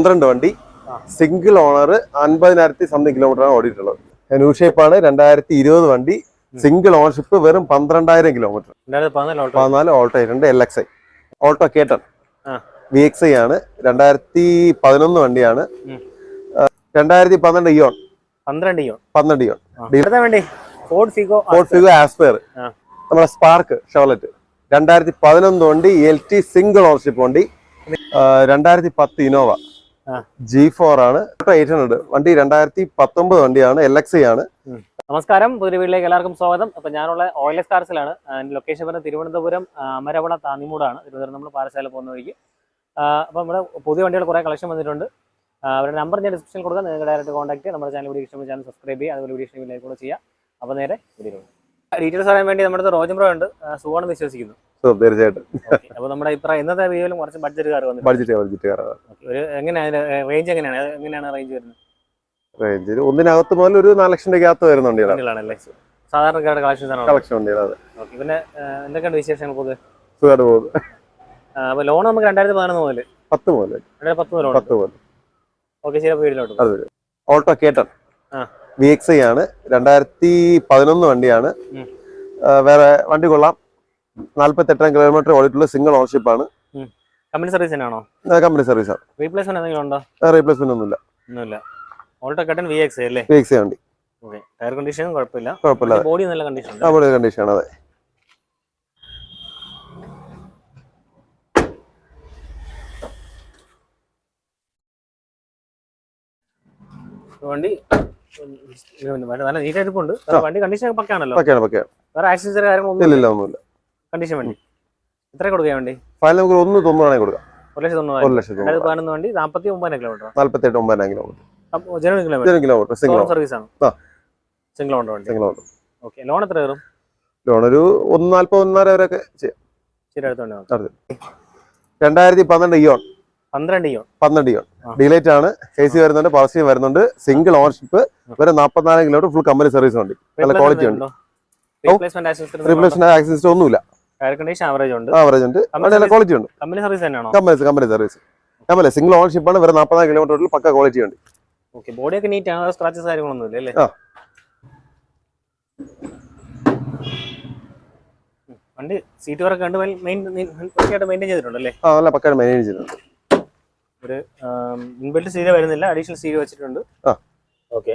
പന്ത്രണ്ട് വണ്ടി single owner അൻപതിനായിരത്തി സംതിങ് കിലോമീറ്റർ ആണ് ഓടിയിട്ടുള്ളത്. ന്യൂ ഷേപ്പാണ് രണ്ടായിരത്തി ഇരുപത് വണ്ടി സിംഗിൾ ഓണർഷിപ്പ് വെറും പന്ത്രണ്ടായിരം കിലോമീറ്റർ പതിനാല് ഓൾട്ടോ ആയിട്ടുണ്ട് L X I Alto K ten. V X I ആണ് രണ്ടായിരത്തി പതിനൊന്ന് വണ്ടിയാണ് രണ്ടായിരത്തി പന്ത്രണ്ട് ഇയോൺ പന്ത്രണ്ട് ഇയോൺ പന്ത്രണ്ട് Eon Ford Figo Ford Figo Aspire നമ്മുടെ സ്പാർക്ക് ഷോലറ്റ് രണ്ടായിരത്തി പതിനൊന്ന് വണ്ടി എൽ ടി സിംഗിൾ ഓണർഷിപ്പ് വണ്ടി. രണ്ടായിരത്തി പത്ത് ഇനോവ. ജി ഫോർ ആണ്. എയ്റ്റ് ഹൺഡ്രഡ് വണ്ടി രണ്ടായിരത്തി പത്തൊമ്പത് വണ്ടിയാണ് എൽ എക്സ് ആണ്. നമസ്കാരം. പുതിയ വീട്ടിലേക്ക് എല്ലാവർക്കും സ്വാഗതം. അപ്പൊ ഞാനുള്ള ഓയിൽ എക്സ് കാർസിലാണ് ലൊക്കേഷൻ പറഞ്ഞ തിരുവനന്തപുരം അമരവണ അമരവള താന്നിമൂടാണ്. തിരുവനന്തപുരം നമ്മൾ പാറശാല പോകുന്ന വഴിക്ക്. അപ്പൊ നമ്മുടെ പുതിയ വണ്ടികൾ കുറെ കളക്ഷൻ വന്നിട്ടുണ്ട്. അവരുടെ നമ്പർ ഞാൻ ഡിസ്ക്രിപ്ഷനിൽ കൊടുക്കാം. നിങ്ങൾക്ക് ഡയറക്റ്റ് കോൺടാക്ട് നമ്മുടെ ചാനൽ വീഡിയോ ഇഷ്ടമുള്ള ചാനൽ സബ്സ്ക്രൈബ് ചെയ്യുക. അതുപോലെ വീഡിയോ ഇഷ്ടമില്ലെങ്കിൽ കൂടെ ചെയ്യുക. അപ്പോൾ നേരെ വീഡിയോ ഡീറ്റെയിൽസ് അറിയാൻ വേണ്ടി നമ്മുടെ റോജൻ ബ്രോ ഉണ്ട്. സുഖമാണെന്ന് വിശ്വസിക്കുന്നു. തീർച്ചയായിട്ടും. അപ്പോൾ നമ്മുടെ ഇത്ര ഇന്നത്തെ കുറച്ച് ബഡ്ജറ്റ് കാർ വന്നിട്ടുണ്ട്. ബഡ്ജറ്റ് ബഡ്ജറ്റ് കാറാണ് Okay. ഒരു എങ്ങനെയാണ് റേഞ്ച് എങ്ങനെയാണ്? എങ്ങനെയാണ് റേഞ്ച് വരുന്നത്? ഒന്നിനകത്ത് മുതൽ ഒരു നാല് ലക്ഷം രൂപയ്ക്കകത്ത് വരുന്ന വണ്ടികളാണ്. വണ്ടികളാണല്ലേ? സാധാരണക്കാരുടെ കളക്ഷൻ കളക്ഷൻ പിന്നെ എന്തൊക്കെയാണ് വിശേഷങ്ങൾ പൊതുവെ? സുഖമായിട്ട് പോകുന്നത് അപ്പോൾ ലോൺ നമുക്ക് രണ്ടായിരത്തി പതിനൊന്ന് മുതൽ പത്ത് മുതൽ രണ്ടായിരത്തി പത്ത് മുതൽ പത്ത് മുതൽ ഓക്കെ ശരി വീട്ടിലോട്ട് അത് കേട്ടൺ. വി എക്സ് ഐ ആണ്. രണ്ടായിരത്തി പതിനൊന്ന് വണ്ടിയാണ്. വേറെ വണ്ടി കൊള്ളാം. നാല്പത്തെട്ടാം കിലോമീറ്റർ ഓടിയിട്ടുള്ള സിംഗിൾ ഓണർഷിപ്പ് ആണ് കമ്പനി സർവീസ് തന്നെയാണോ കമ്പനി സർവീസ് ആണ് റീപ്ലേസ്മെന്റ് എന്തെങ്കിലും ഉണ്ടോ റീപ്ലേസ്മെന്റ് ഒന്നുമില്ല ഒന്നുമില്ല Alto K ten V X അല്ലേ വി എക്സ് വണ്ടി ടയർ കണ്ടീഷൻ കുഴപ്പമില്ല കുഴപ്പമില്ല ബോഡി നല്ല കണ്ടീഷൻ ഉണ്ട് അവിടെ കണ്ടീഷൻ ആണ് അതെ വണ്ടി നല്ല നീറ്റ് ആയിട്ടുണ്ട് വണ്ടി കണ്ടീഷൻ പക്കാണല്ലോ പക്കാണ് പക്കാണ് വേറെ ആക്സസറി കാര്യങ്ങളൊന്നും ഇല്ല ഒന്നുമില്ല കണ്ടീഷൻ വണ്ടി. എത്ര കൊടുക്കാൻ വേണ്ടി? ഫയൽ നമുക്ക് ഒരു ഒന്ന് തൊണ്ണൂറാണെങ്കിൽ കൊടുക്കാം. ഒരു ലക്ഷത്തി ഒരു തൊണ്ണൂറ്. രണ്ടായിരത്തി തൊണ്ണൂറ് പതിനൊന്ന് വണ്ടി നാൽപ്പത്തി ഒമ്പതിനായിരം കിലോമീറ്റർ നാല്പത്തെട്ട് ഒമ്പതിനാം kilometre. Genuine kilometre single service ആണ്? ആ. സിംഗിൾ വണ്ടി. സിംഗിൾ ഓണർ ഓക്കെ ലോൺ എത്ര കയറും ലോൺ ഒരു ഒന്ന് നാല്പത് ഒന്നര വരെയൊക്കെ ചെയ്യാം. ശരി അടുത്ത് രണ്ടായിരത്തി പന്ത്രണ്ട് ഇയോൺ പന്ത്രണ്ട് ഇയോൺ പന്ത്രണ്ട് ഇയോൺ ആ. ഡിലേറ്റ് ആണ്. എ സി വരുന്നുണ്ട് പവർ വരുന്നുണ്ട്. സിംഗിൾ ഓണർഷിപ്പ് വരെ നാൽപ്പത്തിനാല് കിലോമീറ്റർ ഫുൾ കമ്പനി സർവീസ് ഉണ്ട് നല്ല ക്വാളിറ്റി ഉണ്ട്? റീപ്ലേസ്മെന്റ് റീപ്ലേസ്മെന്റ് ആക്സിസ്റ്റ് ഒന്നുമില്ല. ആവറേജ് ഉണ്ട്. ആവറേജ് ഉണ്ട്. നല്ല ക്വാളിറ്റി ഉണ്ട്. കമ്പനി സർവീസ് തന്നെയാണോ? Company company service company single ownership ആണ്. വേറെ നാൽപ്പതാം കിലോമീറ്ററിൽ പക്ക ക്വാളിറ്റി ഉണ്ട്. ഓക്കെ ബോഡിയൊക്കെ നീറ്റ് ആണ്. സ്ക്രാച്ചസ് കാര്യങ്ങളൊന്നും ഇല്ല അല്ലേ. വണ്ടി സീറ്റ് വർക്ക് കണ്ട് മെയിന്റെയിൻ ചെയ്തിട്ടുണ്ട് അല്ലേ ആ നല്ല പക്ക മാനേജ് ചെയ്തിട്ടുണ്ട്. ഒരു ഇൻബിൽറ്റ് സീറ്റ് വരുന്നില്ല. അഡീഷണൽ സീറ്റ് വെച്ചിട്ടുണ്ട്. ആ. ഓക്കെ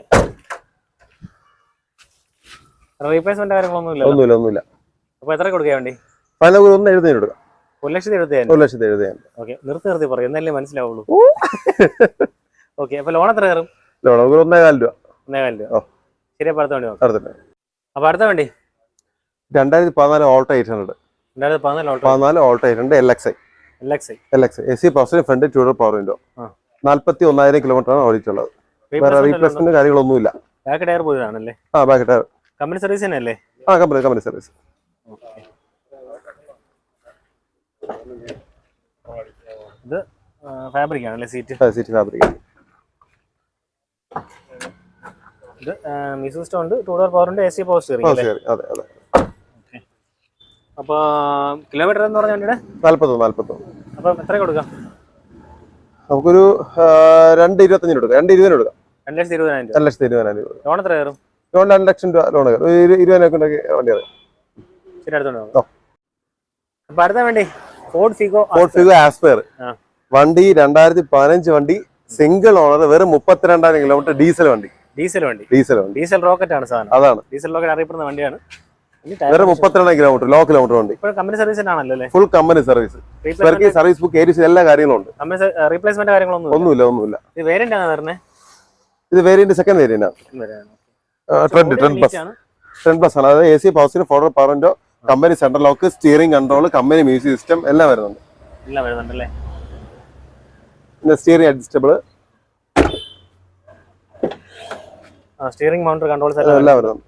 റീപ്ലേസ്മെന്റ് കാര്യങ്ങളൊന്നും ഇല്ല ഒന്നുമില്ല ഒന്നുമില്ല. അപ്പോൾ എത്ര കൊടുക്കാൻ വേണ്ടി? നമുക്ക് ഒന്ന് എഴുതി എടുക്കാം ഒരു ലക്ഷത്തി എഴുപത്തി ഒരു ലക്ഷത്തി എഴുതാൻ ഓക്കെ നിർത്തി നിർത്തി പറയും എന്നല്ലേ മനസ്സിലാവുള്ളൂ. ഓക്കെ അപ്പൊ ലോൺ എത്ര കയറും? ലോൺ ഒരു ഒന്നേ കാൽ രൂപ. ഒന്നേകാൽ രൂപ. ശരി അപ്പൊ അടുത്ത വണ്ടി അടുത്തിട്ട് അപ്പൊ അടുത്ത വണ്ടി? രണ്ടായിരത്തി പതിനാല് ഓൾട്ടോ എയ്റ്റ് ഹൺഡ്രഡ്. രണ്ടായിരത്തി പതിനാല് ഓട്ടോ പതിനാല് Alto eight hundred L X I L X I L X A C power front door power window. നാല്പത്തി ഒന്നായിരം കിലോമീറ്റർ ആണ് ഓടിയിട്ടുള്ളത്. വേറെ റീപ്ലേസ്മെന്റ് കാര്യങ്ങളൊന്നുമില്ല. ബാക്ക് ടയർ പോയതാണല്ലേ? ആ ബാക്ക് ടയർ കമ്പനി സർവീസ് തന്നെ അല്ലേ ആ കമ്പനി കമ്പനി സർവീസ് ഇത് ഫാബ്രിക് ആണല്ലേ സീറ്റ് സീറ്റ് ഫാബ്രിക് ഇത് മിസ് സിസ്റ്റം ഉണ്ട് ടൂ ഡോർ ഉണ്ട് എ സി പവർ ആ സ്റ്റിയറിംഗ് അതെ അതെ. അപ്പൊ കിലോമീറ്റർ എന്ന് പറഞ്ഞ വണ്ടിയുടെ? നാല്പത്തൊന്ന് നാല്പത്തൊന്ന്. അപ്പൊ എത്ര കൊടുക്കാം? നമുക്കൊരു രണ്ട് ഇരുപത്തഞ്ചിന് കൊടുക്കാം. രണ്ട് ഇരുപതിന് കൊടുക്കാം. രണ്ട് ലക്ഷത്തി ഇരുപതിനായിരം രൂപ. രണ്ട് ലക്ഷത്തി ഇരുപതിനായിരം രൂപ. ലോൺ എത്ര കയറും? ലോൺ രണ്ട് ലക്ഷം രൂപ ലോൺ കയറും. ഒരു ഇരു- ഇരുപതിനൊക്കെ ഉണ്ടെങ്കിൽ വണ്ടി അതെ ശരി അടുത്തോണ്ട് ഓ. അപ്പൊ അടുത്ത വണ്ടി. ഫോർഡ് ഫിഗോ ആസ്പയർ വണ്ടി രണ്ടായിരത്തി പതിനഞ്ച് വണ്ടി സിംഗിൾ ഓണർ വെറും മുപ്പത്തിരണ്ടായിരം കിലോമീറ്റർ ഡീസൽ വണ്ടി. ഡീസൽ വണ്ടി. ഡീസൽ വണ്ടി. ഡീസൽ റോക്കറ്റ് ആണ് സാധനം. അതാണ്. ഡീസൽ റോക്കറ്റ് അറിയപ്പെടുന്ന വണ്ടിയാണ്. വെറും മുപ്പത്തിരണ്ടായിരം കിലോമീറ്റർ ലോ കിലോമീറ്റർ വണ്ടി. കമ്പനി സർവീസ് ആണല്ലോ ഫുൾ കമ്പനി സർവീസ് ഇവർക്ക് സർവീസ് ബുക്ക് ഏരിയസ് എല്ലാ കാര്യങ്ങളും ഉണ്ട്. റീപ്ലേസ്മെന്റ് കാര്യങ്ങളൊന്നും ഒന്നുമില്ല ഒന്നുമില്ല. ഇത് വേരിയന്റ് ആണ് വരുന്നത് ഇത് വേരിയന്റ് സെക്കൻഡ് വേരിയന്റ് ആണ്. Trend trend plus trend plus ആണ്. അതായത് എ സി പവർ പവറിന്റെ company central lock steering control company music system എല്ലാം വരുന്നുണ്ട്. എല്ലാം വരുന്നുണ്ടല്ലേ? പിന്നെ steering adjustable steering mounted controls എല്ലാം വരുന്നുണ്ട്.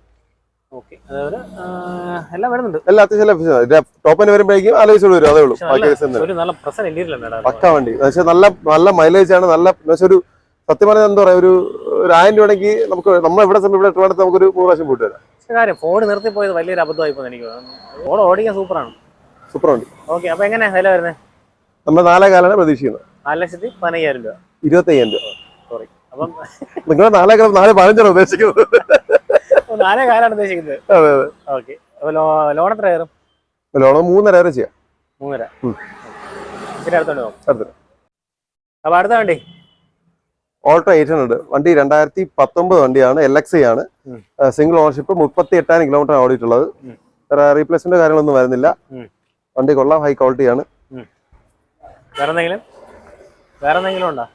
ടോപ്പിന് വരുമ്പോഴേക്കും ആലോചിച്ചോളൂ വരും അതേ ഉള്ളൂ. നല്ല- നല്ല പ്രസന്റ് ഇന്റീരിയൽ പക്ക വണ്ടി. പക്ഷെ നല്ല നല്ല മൈലേജ് ആണ് നല്ല ഒരു സത്യം പറഞ്ഞാൽ എന്താ പറയാ ഒരു ഒരു ആയിരം രൂപയ്ക്ക് നമുക്ക് നമ്മൾ എവിടെ സമയം ഇവിടെ നമുക്ക് നമുക്കൊരു മൂന്ന് പ്രാവശ്യം പോയിട്ട് വരാം. കാര്യം ഫോൺ നിർത്തി പോയത് വലിയൊരു അബദ്ധമായി എനിക്ക് ഫോൺ ഓടിക്കാൻ സൂപ്പറാണ്. സൂപ്പർ ഉണ്ട് ഓക്കെ അപ്പൊ എങ്ങനെയാ വില വരുന്നത് നമ്മൾ നാലേ കാലാണ് പ്രതീക്ഷിക്കുന്നത്. നാല് ലക്ഷത്തി പതിനയ്യായിരം രൂപ. ഇരുപത്തി അയ്യായിരം രൂപ. സോറി അപ്പം നിങ്ങൾ നാലേ കാലം നാല് പതിനഞ്ചാണ് ഉദ്ദേശിക്കുന്നത്. നാലേ കാലാണ് ഉദ്ദേശിക്കുന്നത്. അതെ അതെ. ഓക്കെ അപ്പൊ ലോൺ എത്ര കയറും? ലോൺ മൂന്നര വരെ ചെയ്യാം. മൂന്നര. പിന്നെ അടുത്തോണ്ട് പോകും. അപ്പൊ അടുത്ത വണ്ടി. Alto eight hundred. വണ്ടി രണ്ടായിരത്തി പത്തൊമ്പത് വണ്ടിയാണ് എൽ എക്സ് ആണ്. സിംഗിൾ ഓണർഷിപ്പ് മുപ്പത്തി എട്ടായിരം കിലോമീറ്റർ ഓടിയിട്ടുള്ളത്. റീപ്ലേസ്മെന്റ് കാര്യങ്ങളൊന്നും വരുന്നില്ല. വണ്ടി കൊള്ളാം ഹൈ ക്വാളിറ്റിയാണ് വേറെ എന്തെങ്കിലും വേറെ എന്തെങ്കിലും ഉണ്ടോ?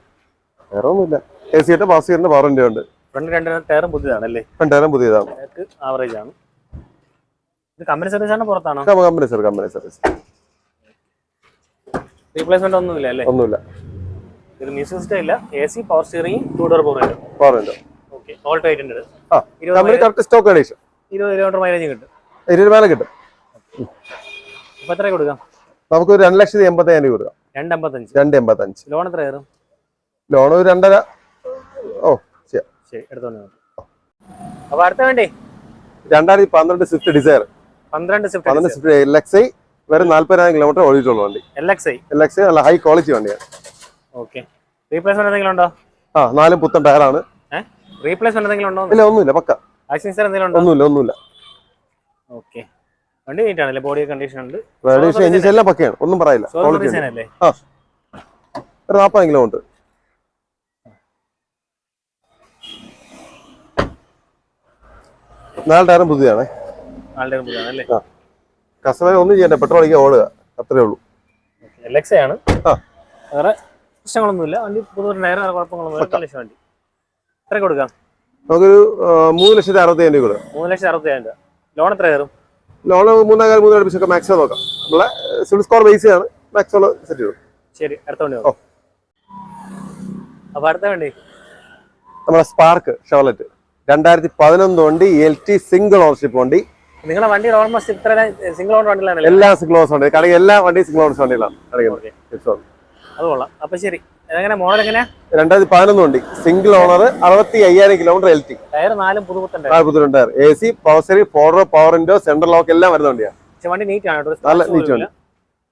വേറെ ഒന്നുമില്ല. എ സി ആയിട്ട് ചെയ്യുന്ന പവർ വണ്ടി ഉണ്ട്. ഫ്രണ്ട് രണ്ട് ടയറും പുതിയതാണല്ലേ? രണ്ടായിരം പുതിയതാണ്. ബാക്ക് ആവറേജ് ആണ്. ഇത് കമ്പനി സർവീസ് ആണ് പുറത്താണോ? Company service company service replacement ഒന്നുമില്ല അല്ലേ? ഒന്നുമില്ല. ഇത് മ്യൂസിക് സിസ്റ്റം ഇല്ല A C power steering two door power power ഉണ്ട് ഓക്കെ ഓൾട്ടോ ആ കമ്പനി കറക്റ്റ് സ്റ്റോക്ക് കണ്ടീഷൻ ഇരുപത് കിലോമീറ്റർ മൈലേജ് കിട്ടും. ഇരുപത് മേലെ കിട്ടും. അപ്പൊ എത്ര കൊടുക്കാം? നമുക്ക് ഒരു രണ്ട് ലക്ഷത്തി എൺപത്തയ്യായിരം രൂപ കൊടുക്കാം. രണ്ട് അമ്പത്തഞ്ച് രണ്ട് എൺപത്തഞ്ച്. ലോൺ എത്ര കയറും? ലോൺ ഒരു രണ്ടര ഓ ശരി. ശരി എടുത്തോണ്ട് വന്നോ. അപ്പൊ അടുത്ത വേണ്ടി. രണ്ടായിരത്തി പന്ത്രണ്ട് സ്വിഫ്റ്റ് ഡിസയർ പന്ത്രണ്ട് പന്ത്രണ്ട് Swift Swift L X I വെറും നാല്പതിനായിരം കിലോമീറ്റർ ഓടിയിട്ടുള്ള വണ്ടി. L X I L X I നല്ല ഹൈ ക്വാളിറ്റി വണ്ടിയാണ്. ഓക്കെ. റീപ്ലേസ്മെന്റ് എന്തെങ്കിലും ഉണ്ടോ ആ നാലും പുത്തൻ ടയറാണ്. റീപ്ലേസ്മെന്റ് എന്തെങ്കിലും ഉണ്ടോ? ഇല്ല ഒന്നുമില്ല പക്ക. ആക്സിഡൻസ് എന്തെങ്കിലും ഉണ്ടോ? ഒന്നുമില്ല ഒന്നുമില്ല. ഓക്കെ. വണ്ടി നീറ്റ് ആണല്ലേ? ബോഡി കണ്ടീഷൻ ഉണ്ട്. എഞ്ചിൻ എല്ലാം പക്കയാണ്. ഒന്നും പറയില്ല. ആ. ഒരു നാൽപ്പത് ഉണ്ട്. നാല് ടയറും പുതിയതാണേ. ടയറും പുതിയതാണല്ലേ? കസ്റ്റമർ ഒന്നും ചെയ്യണ്ട പെട്രോൾ അടിക്കാൻ ഓടുക. അത്രേ ഉള്ളൂ. എൽ എക്സ് ആണ്. ആ. വേറെ? പ്രശ്നങ്ങളൊന്നുമില്ല. വണ്ടി പുതിയ ടയർ കുഴപ്പങ്ങളൊന്നും വണ്ടി. എത്ര കൊടുക്കാം? നമുക്കൊരു മൂന്ന് ലക്ഷത്തി അറുപത്തിയായിരം രൂപ കൊടുക്കാം. മൂന്ന് ലക്ഷത്തി അറുപത്തി അയ്യായിരം രൂപ. ലോൺ എത്ര കയറും? ലോണ് മൂന്നേകാൽ മൂന്ന് അടുപ്പിച്ചൊക്കെ മാക്സിമം നോക്കാം. നമ്മളെ സിവിൽ സ്കോർ ബേസ് ആണ്. മാക്സിമം സെറ്റ് ചെയ്തു ശരി അടുത്ത വണ്ടി ഓ. അപ്പൊ അടുത്ത വണ്ടി. നമ്മളെ സ്പാർക്ക് ഷോലറ്റ് രണ്ടായിരത്തി പതിനൊന്ന് വണ്ടി എൽ ടി സിംഗിൾ ഓണർഷിപ്പ് വണ്ടി. നിങ്ങളെ വണ്ടിയുടെ ഓൾമോസ്റ്റ് ഇത്ര സിംഗിൾ ഓൺ വണ്ടിയിലാണ് എല്ലാ സിംഗിൾ ഓണർ വണ്ടി കടയിൽ എല്ലാ വണ്ടിയും സിംഗിൾ ഓണർ വണ്ടികളാണ് കടയിൽ അത് കൊള്ളാം. അപ്പൊ ശരി. എങ്ങനെ? മോഡൽ എങ്ങനെയാ രണ്ടായിരത്തി പതിനൊന്ന് വണ്ടി. സിംഗിൾ ഓണർ അറുപത്തി അയ്യായിരം കിലോമീറ്റർ എൽ ടി ടയർ നാലും പുതുപുത്തൻ നാൽപ്പത്തിരണ്ട് tyre A C power സെറി four door power window central lock എല്ലാം വരുന്ന വണ്ടിയാണ്. വണ്ടി നീറ്റ് ആണ് നല്ല നീറ്റ് വണ്ടി.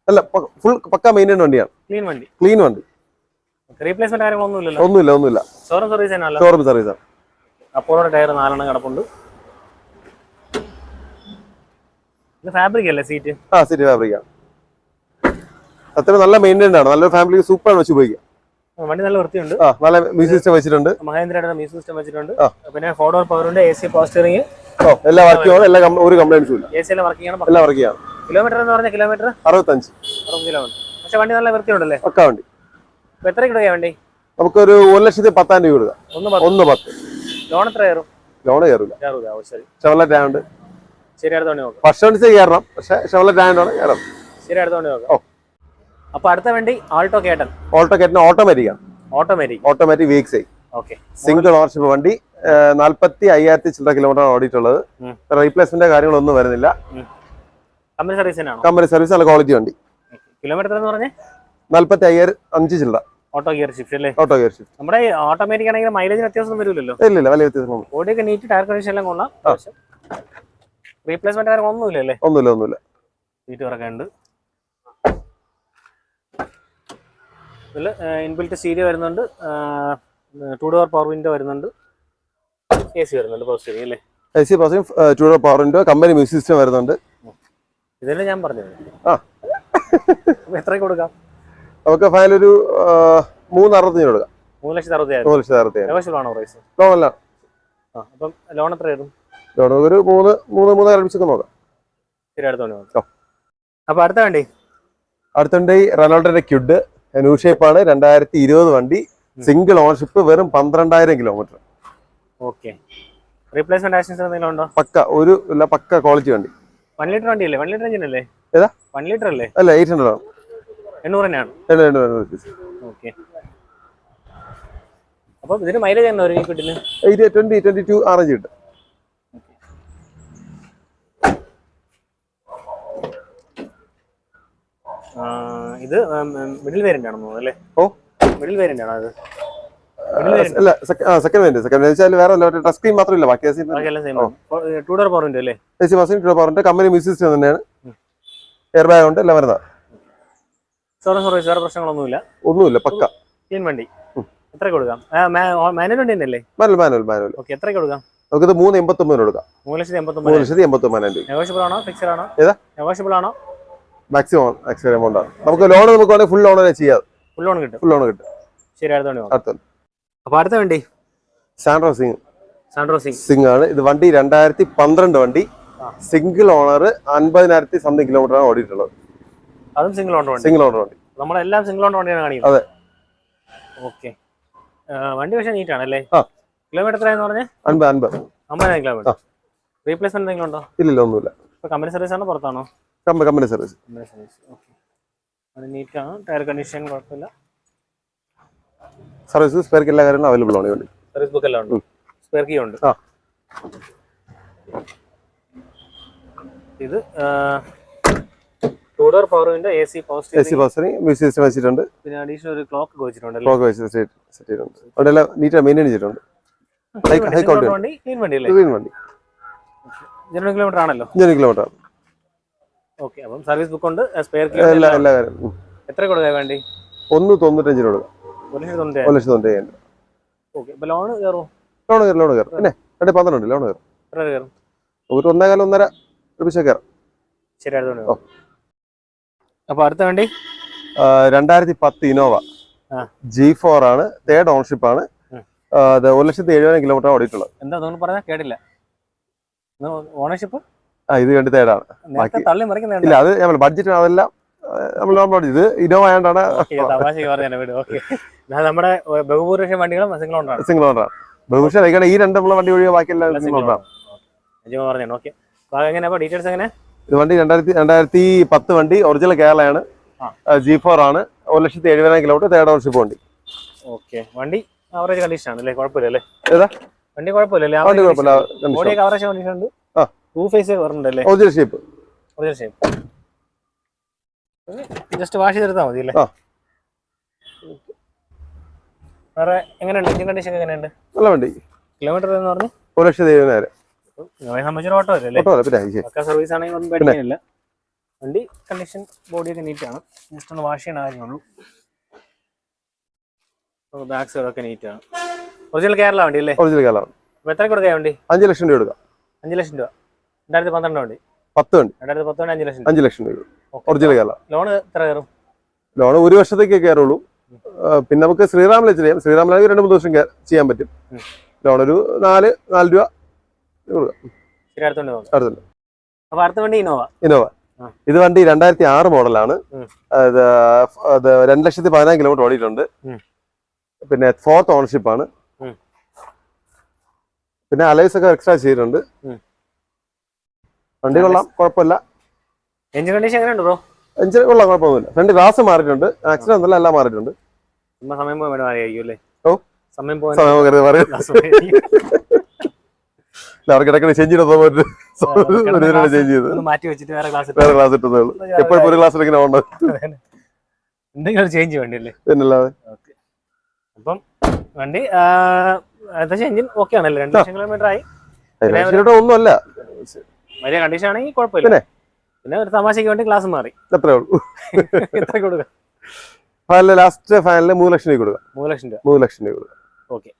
അല്ല ഫുൾ പക്ക മെയിന്റൈൻ വണ്ടിയാണ്. ക്ലീൻ വണ്ടി. ക്ലീൻ വണ്ടി. റീപ്ലേസ്മെന്റ് കാര്യങ്ങളൊന്നും ഇല്ലല്ലോ. ഒന്നുമില്ല ഒന്നുമില്ല. ഷോറൂം സർവീസ് ഷോറൂം സർവീസാണ് അപ്പോളോടെ ടയർ നാലെണ്ണം കിടപ്പുണ്ട്. ഫാബ്രിക് അല്ലേ സീറ്റ് ആ സിറ്റി ഫാബ്രിക്കാണ് അത്രയും നല്ല മെയിന്റൈൻഡ് ആണ്. നല്ലൊരു ഫാമിലിക്ക് ആണ് വെച്ച് ഉപയോഗിക്കാം വണ്ടി നല്ല വൃത്തിയുണ്ട്. നല്ല മ്യൂസിക് സിസ്റ്റം വെച്ചിട്ടുണ്ട്. മഹേന്ദ്രയുടെ മ്യൂസിക് സിസ്റ്റം വെച്ചിട്ടുണ്ട്. പിന്നെ ഫോർ ഡോർ ഉണ്ട് എ സി പവർ സ്റ്റിയറിംഗ് എല്ലാ വർക്കിംഗ് ആണ്. എല്ലാ ഒരു കംപ്ലൈൻസും ഇല്ല. എ സി എല്ലാം വർക്കിംഗ് ആണ്. എല്ലാം വർക്കിംഗ് ആണ്. കിലോമീറ്റർ എന്ന് പറഞ്ഞ കിലോമീറ്റർ അറുപത്തഞ്ച്. അറുപത് കിലോമീറ്റർ പക്ഷെ വണ്ടി നല്ല വൃത്തിയുണ്ടല്ലേ? ഒക്കെ വണ്ടി. എത്ര കിട്ടുക വണ്ടി? നമുക്കൊരു ഒരു ലക്ഷത്തി പത്തായിരം രൂപ കൊടുക്കാം. ഒന്ന് പത്ത്. ലോൺ എത്ര കയറും? ലോൺ കയറില്ല കയറൂല. ഓ ശരി. ഷവലറ്റ് ആയതുകൊണ്ട് അടുത്ത വണ്ടി നോക്കാം. ഫസ്റ്റ് വണ്ടി കയറണം. പക്ഷെ ആണ്. ആയതുകൊണ്ടാണ് കയറണം. ശരി അടുത്ത വണ്ടി ഓ. നോക്കാം അപ്പൊ അടുത്ത വണ്ടി Alto K ten Alto K ten automatic ആണ്. ഓട്ടോമാറ്റിക് ഓട്ടോമാറ്റിക് വീക്സ് ഓക്കെ സിംഗിൾ ഓണർഷിപ്പ് വണ്ടി. നാല്പത്തി അയ്യായിരത്തി ചില്ലറ കിലോമീറ്റർ ഓടിയിട്ടുള്ളത്. റീപ്ലേസ്മെന്റ് കാര്യങ്ങളൊന്നും വരുന്നില്ല. കമ്പനി സർവീസ് കമ്പനി സർവീസ് നല്ല ക്വാളിറ്റി വണ്ടി. കിലോമീറ്റർ എന്ന് പറഞ്ഞേ? നാല്പത്തി അയ്യായിരം അഞ്ച് ചില്ലറ. ഓട്ടോ ഗിയർ ഷിഫ്റ്റ് അല്ലേ? ഓട്ടോ ഗിയർ ഷിഫ്റ്റ് നമ്മുടെ ഓട്ടോമാറ്റിക് ആണെങ്കിൽ മൈലേജ് വ്യത്യാസം വരില്ലല്ലോ ഇല്ല ഇല്ല. വലിയ വ്യത്യാസം ബോഡിയൊക്കെ നീറ്റ് ടയർ കണ്ടീഷൻ എല്ലാം കൊള്ളാം. റീപ്ലേസ്മെന്റ് കാര്യങ്ങളൊന്നുമില്ല അല്ലേ ഒന്നുമില്ല ഒന്നുമില്ല. സീറ്റ് ഇറക്കാനുണ്ട് ഇതിൽ ഇൻബിൽറ്റ് സീരിയ വരുന്നുണ്ട്. ടു ഡോർ പവർ വിൻഡോ വരുന്നുണ്ട്. എ സി വരുന്നുണ്ട് പവർ അല്ലേ? A C passing two door power window company music system വരുന്നുണ്ട്. ഇതല്ലേ ഞാൻ പറഞ്ഞത് ആ. എത്ര കൊടുക്കാം? നമുക്ക് ഫൈനൽ ഒരു മൂന്ന് അറുപത്തഞ്ച് കൊടുക്കാം. മൂന്ന് ലക്ഷത്തി അറുപത്തി മൂന്ന് ലക്ഷത്തി അറുപത്തി പ്രൈസ് ആ അപ്പം ലോൺ എത്ര വരും ലോൺ ഒരു മൂന്ന് മൂന്ന് മൂന്ന് നോക്കാം. ശരി അടുത്ത വണ്ടി അപ്പോൾ അടുത്ത വണ്ടി? അടുത്തുണ്ട് ഈ റെനോൾട്ടിന്റെ ക്യുഡ് ന്യൂ ഷേപ്പാണ് രണ്ടായിരത്തി ഇരുപത് വണ്ടി. സിംഗിൾ ഓണർഷിപ്പ് വെറും പന്ത്രണ്ടായിരം കിലോമീറ്റർ ഓക്കെ റീപ്ലേസ്മെന്റ് ആക്ഷൻസ് എന്തെങ്കിലും ഉണ്ടോ? പക്ക ഒരു ഇല്ല പക്ക ക്വാളിറ്റി വണ്ടി. വൺ ലിറ്റർ വണ്ടി അല്ലേ വൺ ലിറ്റർ എഞ്ചിൻ അല്ലേ? ഏതാ? വൺ ലിറ്റർ അല്ലേ? അല്ല എയ്റ്റ് ഹൺഡ്രഡ് ആണ്. എണ്ണൂറ് തന്നെയാണ്. ഓക്കെ അപ്പൊ ഇതിന് മൈലേജ് തന്നെ ഒരു കിട്ടിന്? എയ്റ്റ് ട്വന്റി ട്വന്റി ടു ആറഞ്ച് കിട്ടും. ഇത് മിഡിൽ വേരിയന്റ് ആണെന്ന് തോന്നുന്നു അല്ലേ? ഓ. മിഡിൽ വേരിയന്റ് ആണോ അത്? അല്ല സെക്കൻഡ് സെക്കൻഡ് വെച്ചാൽ വേറെ ടച്ച് സ്ക്രീൻ മാത്രമില്ല ബാക്കി ബാക്കിയെല്ലാം സെയിം ടൂ ഡോർ പവർ അല്ലേ? A C passing door company music തന്നെയാണ്. എയർ ബാഗ് ഉണ്ട് എല്ലാം വരുന്നത്. സോറി സർവീസ് വേറെ പ്രശ്നങ്ങളൊന്നുമില്ല. ഒന്നുമില്ല പക്ക. വണ്ടി. എത്ര കൊടുക്കാം? മാനുവൽ വണ്ടി തന്നെയല്ലേ? മാനുവൽ മാനുവൽ മാനുവൽ ഓക്കെ എത്രയ്ക്ക് കൊടുക്കാം? നമുക്കിത് മൂന്ന് എൺപത്തി ഒമ്പതിന് കൊടുക്കാം. മൂന്ന് ലക്ഷത്തി മൂന്ന് എൺപത്തൊമ്പത് ലക്ഷത്തി എൺപത്തി ഒമ്പതിനായിരം നെഗോഷ്യബിൾ ആണോ? ഫിക്സഡ് ആണോ? ഏതാ? നെഗോഷ്യബിൾ ആണോ? മാക്സിമം മാക്സിമം എമൗണ്ട് ആണ്. നമുക്ക് ലോൺ നമുക്ക് വേണമെങ്കിൽ ഫുൾ ലോൺ തന്നെ ചെയ്യാം. ഫുൾ ലോൺ കിട്ടും. ഫുൾ ലോൺ കിട്ടും. ശരി അടുത്ത വണ്ടി അടുത്ത. അപ്പൊ അടുത്ത വണ്ടി? Santro Xing Santro Xing Xing ആണ്. ഇത് വണ്ടി രണ്ടായിരത്തി പന്ത്രണ്ട് വണ്ടി. സിംഗിൾ ഓണർ അൻപതിനായിരത്തി സംതിങ് കിലോമീറ്റർ ആണ് ഓടിയിട്ടുള്ളത്. അതും സിംഗിൾ ഓണർ വണ്ടി. സിംഗിൾ ഓണർ വണ്ടി. നമ്മളെല്ലാം സിംഗിൾ ഓണർ വണ്ടിയാണ് കാണിക്കുന്നത്. അതെ. ഓക്കെ വണ്ടി പക്ഷേ നീറ്റ് ആണല്ലേ. കിലോമീറ്റർ എത്രയാന്ന് പറഞ്ഞേ? അൻപത് അൻപത്. അമ്പതിനായിരം കിലോമീറ്റർ റീപ്ലേസ്മെന്റ് എന്തെങ്കിലും ഉണ്ടോ? ഇല്ലല്ലോ ഒന്നുമില്ല. ഇപ്പൊ കമ്പനി സർവീസ് ആണോ പുറത്താണോ? Company service company service okay അത് നീറ്റ് ആണ്. ടയർ കണ്ടീഷൻ കുഴപ്പമില്ല. സർവീസ് സ്പെയർ എല്ലാ കാര്യങ്ങളും അവൈലബിൾ ആണ് വണ്ടി. സർവീസ് ബുക്ക് എല്ലാം ഉണ്ട്. സ്പെയർ കീ ഉണ്ട്. ആ. ഇത് two door power window A C power A C music system വെച്ചിട്ടുണ്ട്. പിന്നെ അഡീഷണൽ ഒരു ക്ലോക്ക് വെച്ചിട്ടുണ്ട് ക്ലോക്ക് വെച്ച് സെറ്റ് ചെയ്തിട്ടുണ്ട്. അവിടെ എല്ലാം നീറ്റായി മെയിന്റെയിൻ ചെയ്തിട്ടുണ്ട്. High quality. വണ്ടി ക്ലീൻ വണ്ടി അല്ലേ? ക്ലീൻ വണ്ടി. ജനറൽ കിലോമീറ്റർ ആണല്ലോ. ജനറൽ കിലോമീറ്റർ ഓക്കെ അപ്പം സർവീസ് ബുക്ക് ഉണ്ട് സ്പെയർ എല്ലാ എല്ലാ കാര്യം എത്ര കൊടുക്കാൻ വേണ്ടി? ഒന്ന് തൊണ്ണൂറ്റഞ്ചിന് കൊടുക്കാം ഒരു ലക്ഷത്തി തൊണ്ണൂറ്റി ഒരു ലക്ഷത്തി തൊണ്ണൂറ്റി അയ്യായിരം ഓക്കെ ഇപ്പൊ ലോൺ കയറും ലോൺ കയറും ലോൺ കയറും. പിന്നെ രണ്ട് പന്ത്രണ്ട് ലോൺ കയറും. എത്ര കയറും? ഒരു ഒന്നേകാലം ഒന്നര രൂപ കയറും. ശരി അപ്പോൾ അപ്പൊ അടുത്ത വണ്ടി? രണ്ടായിരത്തി പത്ത് ഇനോവ ജി ഫോർ ആണ് തേർഡ് ഓണർഷിപ്പ് ആണ്. ഒരു ലക്ഷത്തി എഴുപതിനായിരം കിലോമീറ്റർ ഓടിയിട്ടുള്ളത്. എന്താ നിങ്ങൾ പറഞ്ഞാൽ കേട്ടില്ല. ഓണർഷിപ്പ് ഇത് വേണ്ടി തേടാണ് ബാക്കി- ഇല്ല അത് നമ്മൾ ബഡ്ജറ്റ് അതെല്ലാം നമ്മൾ ഇത് ഇനോവ ആയതുകൊണ്ടാണ് നമ്മുടെ ബഹുഭൂരിപക്ഷം വണ്ടികളും സിംഗിൾ ഓണറാണ് സിംഗിൾ ഓണറാണ് ബഹുഭൂരിപക്ഷം ഇങ്ങനെ ഈ രണ്ട് നമ്മളെ വണ്ടി ഒഴികെ ബാക്കിയെല്ലാം സിംഗിൾ സിംഗിൾ ഓണറാണ് ഓക്കെ. എങ്ങനെ ഡീറ്റെയിൽസ് എങ്ങനെ? ഇത് വണ്ടി രണ്ടായിരത്തി രണ്ടായിരത്തി പത്ത് വണ്ടി ഒറിജിനൽ കേരളയാണ്. ജി ഫോർ ആണ്. ഒരു ലക്ഷത്തി എഴുപതിനായിരം കിലോമീറ്റർ തേർഡ് ഓണർഷിപ്പ് വണ്ടി. ഓക്കെ. വണ്ടി ആവറേജ് കണ്ടീഷൻ ആണ് അല്ലേ? കുഴപ്പമില്ല അല്ലേ? ഏതാ? വണ്ടി കുഴപ്പമില്ല വണ്ടി കുഴപ്പമില്ല കവറേജ് കണ്ടീഷൻ ഉണ്ട്. Original shape original shape just wash ചെയ്തെടുത്താൽ മതി അല്ലേ? ആ. വേറെ എങ്ങനെയുണ്ട്? എഞ്ചിൻ കണ്ടീഷൻ എങ്ങനെയുണ്ട്? നല്ല വണ്ടി. കിലോമീറ്റർ എന്ന് പറഞ്ഞു? ഒരു ലക്ഷത്തി എഴുപതിനായിരം. സംബന്ധിച്ചൊരു ഓട്ടോ അല്ലേ? സർവീസ് ആണെങ്കിൽ ഒന്നും പേടിക്കാനില്ല. വണ്ടി കണ്ടീഷൻ ബോഡിയൊക്കെ നീറ്റാണ് ജസ്റ്റ് ഒന്ന് വാഷ് ചെയ്യണ കാര്യമുള്ളൂ ബാക്ക് സൈഡൊക്കെ നീറ്റാണ് ഒറിജിനൽ കേരള വണ്ടി അല്ലേ? ഒറിജിനൽ കേരള എത്ര കൊടുക്കാൻ വണ്ടി? അഞ്ച് ലക്ഷം രൂപ കൊടുക്കാം. അഞ്ച് ലക്ഷം രൂപ. രണ്ടായിരത്തി പന്ത്രണ്ട് വണ്ടി. പത്ത് വണ്ടി. രണ്ടായിരത്തി പത്ത് വണ്ടി അഞ്ച് ലക്ഷം അഞ്ച് ലക്ഷം രൂപ. ഒറിജിനൽ കേരള. ലോൺ എത്ര കയറും? ലോൺ ഒരു വർഷത്തേക്ക് കയറുള്ളൂ. പിന്നെ നമുക്ക് ശ്രീറാമിലെ ചെയ്യാം. ശ്രീറാമിലാണെങ്കിൽ രണ്ട് മൂന്ന് വർഷം ചെയ്യാൻ പറ്റും. ലോൺ ഒരു നാല് നാല് രൂപ അടുത്തോണ്ട് അടുത്ത വണ്ടി ഇന്നോവ ഇന്നോവ. ഇത് വണ്ടി രണ്ടായിരത്തി ആറ് മോഡലാണ്. രണ്ട് ലക്ഷത്തി പതിനായിരം കിലോമീറ്റർ ഓടിയിട്ടുണ്ട്. പിന്നെ ഫോർത്ത് ഓണർഷിപ്പ് ആണ്. പിന്നെ അലൈസ് ഒക്കെ എക്സ്ട്രാ ചെയ്തിട്ടുണ്ട്. വണ്ടി കൊള്ളാം കുഴപ്പമില്ല. എഞ്ചിൻ കണ്ടീഷൻ എങ്ങനെയുണ്ട് ബ്രോ എഞ്ചിൻ കൊള്ളാം കുഴപ്പമൊന്നുമില്ല. ഫ്രണ്ട് ഗ്ലാസ് മാറിയിട്ടുണ്ട്. ആക്സിഡന്റ് ഒന്നുമില്ല എല്ലാം മാറിയിട്ടുണ്ട്. സമയം വേണ്ടി മാറിയായിരിക്കും അല്ലേ? ഓ. സമയം പോകാൻ സമയം കരുതി മാറി. അവർക്ക് ഇടയ്ക്കിടെ ചേഞ്ച് ചേഞ്ച് ചെയ്ത്. മാറ്റി വെച്ചിട്ട് വേറെ ക്ലാസ് വേറെ ക്ലാസ് ഉള്ളൂ എപ്പോഴും ഒരു ക്ലാസ്സിൽ ഇങ്ങനെ ഉണ്ട് എന്തെങ്കിലും ചേഞ്ച് വേണ്ടിയല്ലേ പിന്നല്ലാതെ. അപ്പം വണ്ടി എന്താ എഞ്ചിൻ ഓക്കെ ആണല്ലേ? രണ്ട് ലക്ഷം കിലോമീറ്റർ ആയി. ഒന്നുമല്ല. വലിയ കണ്ടീഷൻ ആണെങ്കിൽ കുഴപ്പമില്ല. പിന്നെ? ഒരു തമാശയ്ക്ക് വേണ്ടി ക്ലാസ് മാറി. അത്രേ ഉള്ളൂ. കൊടുക്കുക ഫൈനൽ ലാസ്റ്റ് ഫൈനലിൽ മൂന്ന് ലക്ഷം രൂപ കൊടുക്കാം. മൂന്ന് ലക്ഷം രൂപ. മൂന്ന് ലക്ഷം രൂപ കൊടുക്കാം. ഓക്കെ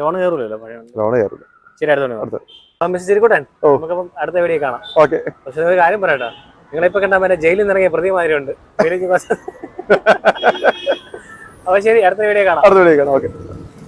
ലോൺ കയറൂലോ പഴയ ലോൺ കയറില്ല ശരി അടുത്ത. മെസ്സേജ് നമുക്ക് നമുക്കപ്പം അടുത്ത വീഡിയോ കാണാം. ഓക്കെ പക്ഷെ ഒരു കാര്യം പറയട്ടോ. നിങ്ങളിപ്പോ കണ്ടാൽ മറ്റേ ജയിലിൽ നിന്ന് ഇറങ്ങിയ പ്രതി മാതിരി ഉണ്ട് അപ്പൊ ശരി അടുത്ത വീഡിയോ കാണാം. അടുത്ത വീഡിയോ കാണാം. ഓക്കെ